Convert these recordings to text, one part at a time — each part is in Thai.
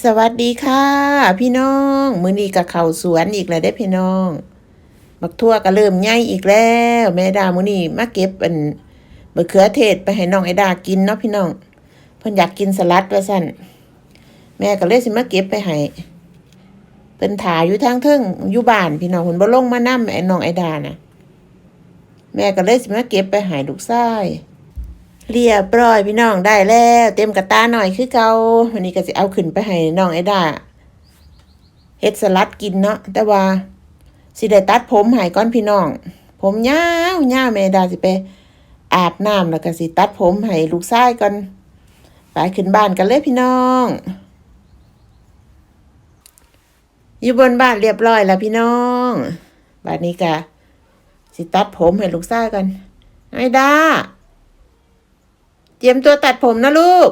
สวัสดีค่ะ พี่น้องมือนี้กับเขาสวนอีกแล้วได้พี่น้องบักทั่วก็เริ่มใหญ่อีกแล้ว แม่ดามือนี้มาเก็บอันมะเขือเทศไปให้น้องไอดากินเนาะพี่น้องเพิ่นอยากกินสลัดว่าซั่นแม่ก็เลยสิมาเก็บไปให้เพิ่นถ่ายอยู่ทางเทิงอยู่บ้านพี่น้องเพิ่นบ่ลงมานำไอ้น้องไอดาน่ะ แม่ก็เลยสิมาเก็บไปให้ลูกชาย เรียบร้อยพี่น้องได้แล้ว เต็มกระตาหน่อยคือเกาวันนี้ก็จะเอาขึ้นไปให้น้องไอ้ดาเฮ็ดสลัดกินเนาะแต่ว่าสิได้ตัดผมให้ก่อนพี่น้อง ผมยาวยาวแม่ดาสิไป อาบน้ำแล้วก็สิตัดผมให้ลูกชายก่อนไปขึ้นบ้านกันเลยพี่น้อง อยู่บนบ้านเรียบร้อยแล้วพี่น้องบ้านนี้ก็สิตัดผมให้ลูกชายก่อนไอ้ดา เตรียมตัวตัดผมนะลูก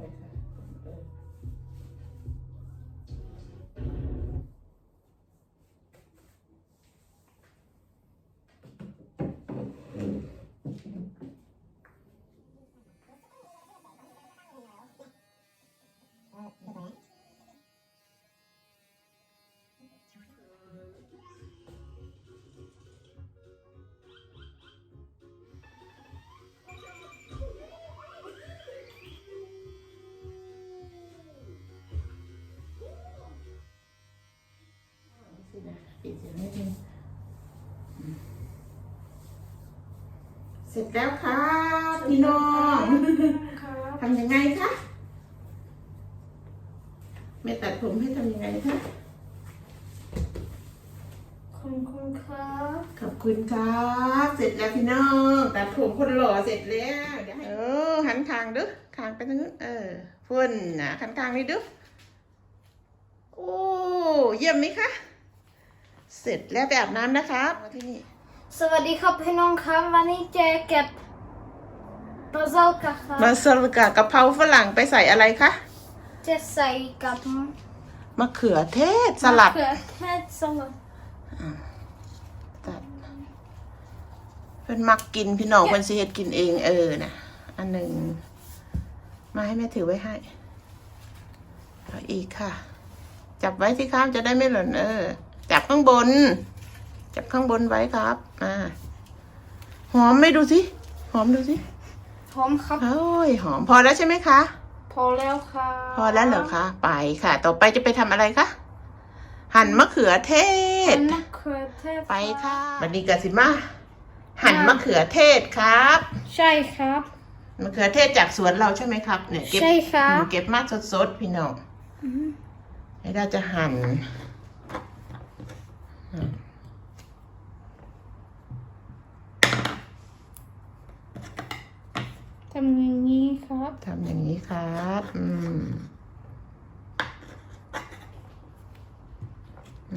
Amén. เสร็จแล้วค่ะพี่น้องทำยังไงคะแม่ตัดผมให้ทำยังไงคะคุณคุณครับขอบคุณครับ เสร็จแล้วพี่น้องตัดผมคนหล่อเสร็จแล้วเดี๋ยวให้เออหันคางดึคางไปทางนู้นเออพุ่นนะหันคางนี่ดึโอ้เยี่ยมไหมคะเสร็จแล้วไปอาบน้ำนะครับมาที่นี่ สวัสดีครับพี่น้องครับวันนี้เจเก็บปลาเจ้ากะครับมาสลัดกะกะเพราฝรั่งไปใส่อะไรคะจะใส่กับมะเขือเทศสลัดมะเขือเทศสลัดตัดเพิ่นมักกินพี่น้องเพิ่นสิเฮ็ดกินเองเออนะอันหนึ่งมาให้แม่ถือไว้ให้เอาอีกค่ะ จับไว้สิครับจะได้ไม่หล่นเออ จับข้างบน จับข้างบนไว้ครับ อ่า หอมไหม่ดูสิ หอมดูสิ หอมครับ โอ้ย หอมพอแล้วใช่ไหมคะ พอแล้วครับพอแล้วเหรอคะ ไปค่ะ ต่อไปจะไปทำอะไรคะ หั่นมะเขือเทศมะเขือเทศ ไปค่ะวันนี้กสิมา หั่นมะเขือเทศครับ ใช่ครับมะเขือเทศจากสวนเราใช่ไหมครับ เนี่ยเก็บใช่ครับอืมเก็บมาสดๆพี่น้องให้เราจะหั่นอืม ทำอย่างนี้ครับ ทำอย่างนี้ครับ อืม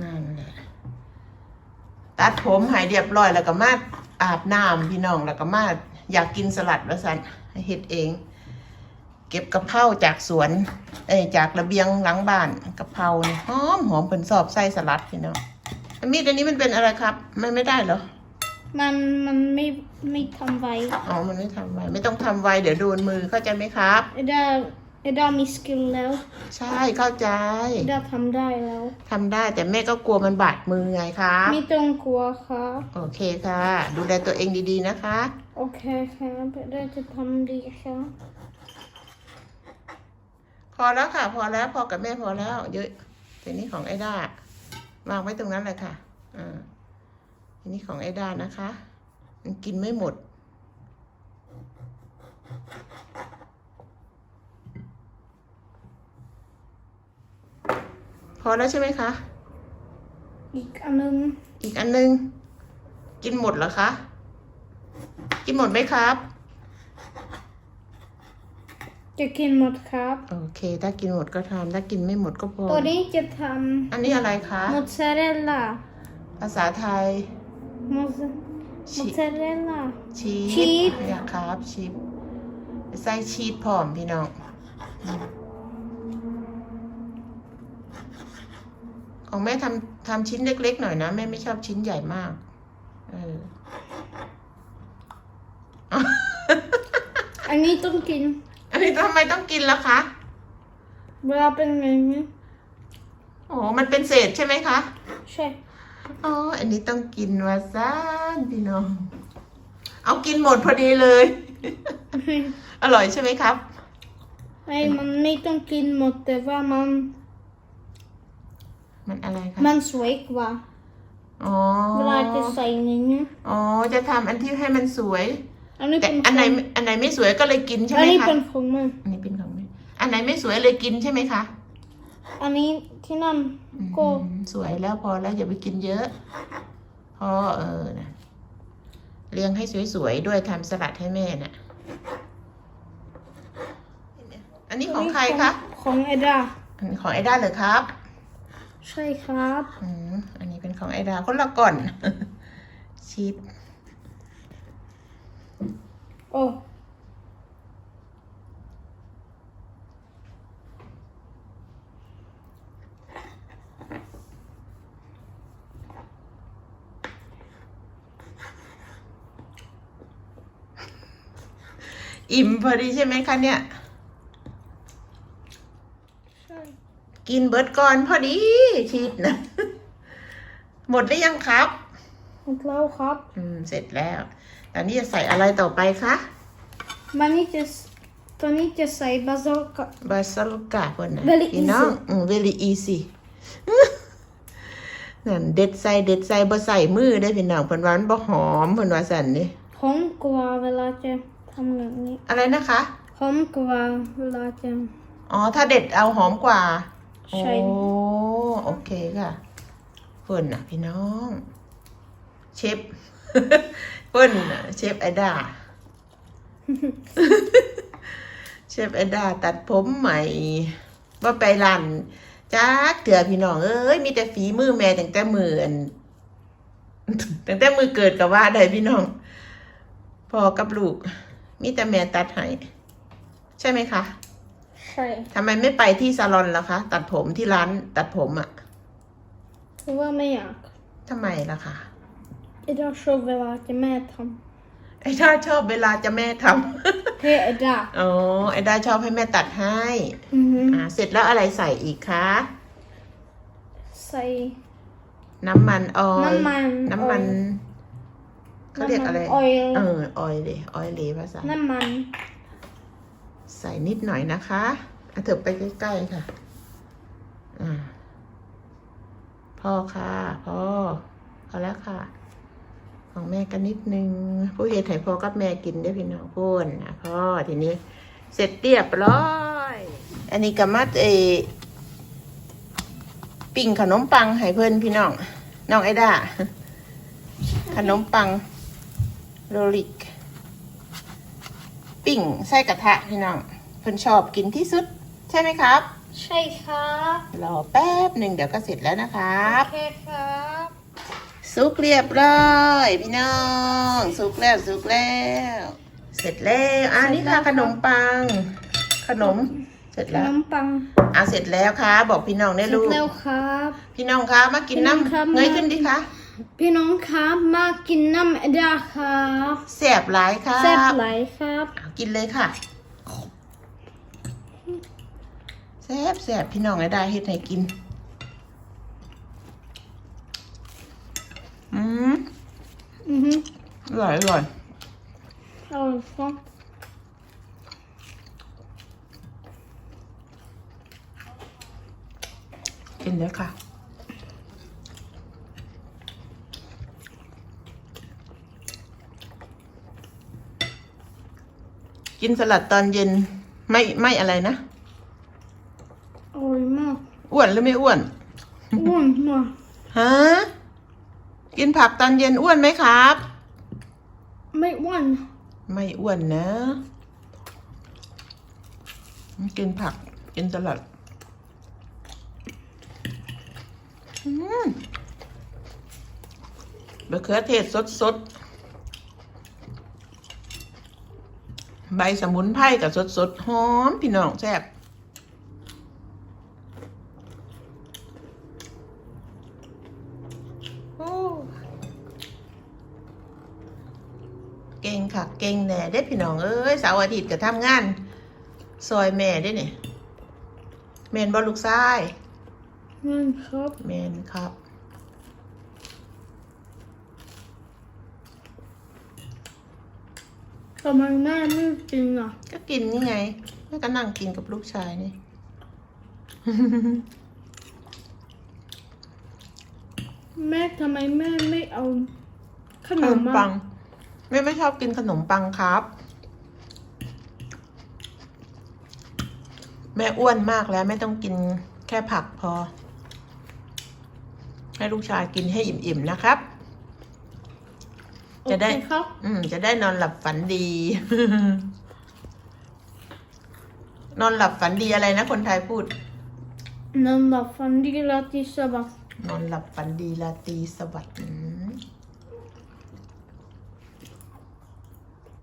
นั่นแหละ ตัดผมหายเรียบร้อยแล้วก็มาอาบน้ำพี่น้องแล้วก็มาอยากกินสลัดว่าสันให้เฮ็ดเอง เก็บกะเพราจากสวน เอ้ยจากระเบียงหลังบ้านกะเพราเนี่ยหอมหอมเป็นสอบไส้สลัดพี่น้องมีดอันนี้มันเป็นอะไรครับ มันไม่ได้เหรอ มันมันไม่ไม่ทำไว้อ๋อ มันไม่ทำไวไม่ต้องทำไวเดี๋ยวโดนมือเข้าใจไหมครับ เอดาเอดามีสกิลแล้วใช่เข้าใจเอดาทำได้แล้วทำได้แต่แม่ก็กลัวมันบาดมือไงครับไม่ต้องกลัวครับ โอเคค่ะ ดูแลตัวเองดีๆนะคะ โอเคครับเอดาจะทำดีครับพอแล้วค่ะ พอแล้วพอกับแม่พอแล้ว เยอะทีนี้ของไอ้ด้าวางไว้ตรงนั้นเลยค่ะอ่า ทีนี้ของไอ้ด้านะคะ มันกินไม่หมด พอแล้วใช่ไหมคะ อีกอันหนึง อีกอันนึง กินหมดเหรอคะ กินหมดไหมครับแกจะกินหมดครับ โอเค ถ้ากินหมดก็ทำถ้ากินไม่หมดก็พอ ตัวนี้จะทอันนี้อะไรคะำมอสซาเรลล่า ภาษาไทย มอสมอชีส ซาเรลล่า ชีชีสอยากครับชีสใส่ชีสพร้อมพี่น้องของแม่ทำทำชิ้นเล็ก ๆ หน่อยนะ แม่ไม่ชอบชิ้นใหญ่มาก เออ อันนี้ต้องกิน อันนี้ทำไมต้องกินล่ะคะเวลาเป็นอย่างนี้โอ้มันเป็นเศษใช่ไหมคะ ใช่ อ๋ออันนี้ต้องกินวาซานพี่น้อง เอากินหมดพอดีเลย อร่อยใช่ไหมครับไอ้มันไม่ต้องกินหมดแต่ว่ามัน มันอะไรคะมันสวยกว่าอ๋อเวลาจะใส่ในนี้อ๋อ จะทำอันที่ให้มันสวย อันนี้แต่เป็นอันไหนของอันไหนไม่สวยก็เลยกินใช่อัไหนมนี้คะเป็นของมันอันนี้เป็นของแม่อันไหนไม่สวยเลยกินใช่ไหมคะ อันนี้ที่นั่นก็อืมสวยแล้วพอแล้วอย่าไปกินเยอะ พอเออนะเลี้ยงให้สวยๆด้วยทำสลัดให้แม่น่ะ อันนี้ของใครคะ ของเอดาอันนี้ของไอด้าเหรอครับ ใช่ครับอืมอันนี้เป็นของไอดาคนละก่อนชีสโอ้ อิ่มพอดีใช่ไหมคะเนี่ยใช่กินเบิร์ดก่อนพอดีชีสนะหมดหรือยังครับ หมดแล้วครับ อืม เสร็จแล้วตอนนี้จะใส่อะไรต่อไปคะมันนี่จะตัวนี้จะใส่บาซิลกับบาสลูกาเพิ่นนะ Very พี่น้องอืม very easy นั่นเด็ดใส่เด็ดใส่บ่ใส่มือได้อพี่น้องเพิ่นว่ามันบ่หอมเพิ่นว่าสั่นนี่หอมกว่าเวลาจะ ทำอย่างนี้อะไรนะคะหอมกว่าเวลาจะอ๋อ ถ้าเด็ดเอาหอมกว่าใช่โอ้โอเคค่ะเพิ่นน่ะพี่น้อง เชฟเพิ่นน่ะเชฟไอดาเชฟไอดาตัดผมใหม่ว่าไปร้านจักเถื่อพี่น้องเอ้ยมีแต่ฝีมือแม่ตั้งแต่มืออันตั้งแต่มือเกิดกับว่าได้พี่น้องพอกับลูก มีแต่แม่ตัดให้ใช่ไหมคะใช่ทำไมไม่ไปที่ซาลอนล่ะคะ ตัดผมที่ร้านตัดผมอะ่ะเพราะว่าไม่อยากทำไมล่ะคะเอดาชอบเวลาจะแม่ทไอ้ด้าชอบเวลาจะแม่ทำำเฮ้เอดาอ๋อไอ้ด้าชอบให้แม่ตัดให้อือหืออ่าเสร็จแล้วอะไรใส่อีกคะ ใส่น้ำมันออยล์น้ำมันน้ำมันออยล์ เขาเรียกอะไรน้ำมันออยล์เออ ออยเลยออยเลยภาษา น้ำมัน ใส่นิดหน่อยนะคะเอาเถอะไปใกล้ๆค่ะ อ่า พอค่ะ พอ พอแล้วค่ะ ของแม่ก็นิดนึง ผู้เฮ็ดให้พ่อกับแม่กินได้อพี่น้องพูนนะพ่อทีนี้ เสร็จเรียบร้อย อันนี้ก็มัดเออปิ้งขนมปังให้เพิ่นพี่น้อง น้องไอด้าขนมปัง โรลิก ปิ้งใส่กระทะพี่น้องเพิ่นชอบกินที่สุด ใช่ไหมครับ ใช่ครับรอแป๊บหนึ่งเดี๋ยวก็เสร็จแล้วนะครับ โอเคครับสุกเรียบร้อยพี่น้องสุกแล้วสุกแล้ว เสร็จแล้วอันนี้ค่ะขนมปัง ขนมเสร็จขแล้วนมปังอะเสร็จแล้วค่ะ บอกพี่น้องได้เสร็ลูจกแล้วครับ พี่น้องคะมากินพี่น้องครับน้ำเงยขึ้นดิคะ พี่น้องครับมากินน้ำเอดาครับแสบหลายค่ะแซ่บไหลายครับ เอากินเลยค่ะแสบแสบพี่น้องไอ้ได้เฮ็ดให้กิน อืมอือหืออร่อยอร่อย เอาครับ กินเลยค่ะ กินสลัดตอนเย็นไม่ไม่อะไรนะอร่อยมากอ้วนหรือไม่อ้วน อ้วนมากฮะกินผักตอนเย็นอ้วนไหมครับ ไม่อ้วน ไม่อ้วนนะ กินผักกินสลัดอืมมะเขือเทศสดสดๆ ใบสมุนไพรกับสดสดๆหอมพี่น้องแซ่บโอ้เก่งค่ะเก่งแน่ได้อพี่น้องเอ้ยเสาร์อาทิตย์ก็ทำงาน ซอยแม่ได้เนี่ยแมนบอลูกซ้ายนั่นครับแมนครับ ทำไมแม่ไม่กินอะ ก็กินนี่ไงแม่ก็นั่งกินกับลูกชายนี่ แม่ทำไมแม่ไม่เอาขขนนมมมาปัง แม่ไม่ชอบกินขนมปังครับ แม่อ้วนมากแล้วไม่ต้องกินแค่ผักพอ ให้ลูกชายกินให้อิ่มๆนะครับ จะได้โอเคครับ อืม จะได้นอนหลับฝันดี นอนหลับฝันดีอะไรนะคนไทยพูดนั่นแหละฟันดีลาติสบักนอนหลับฝันดีราตรีสวัสดิ์อืม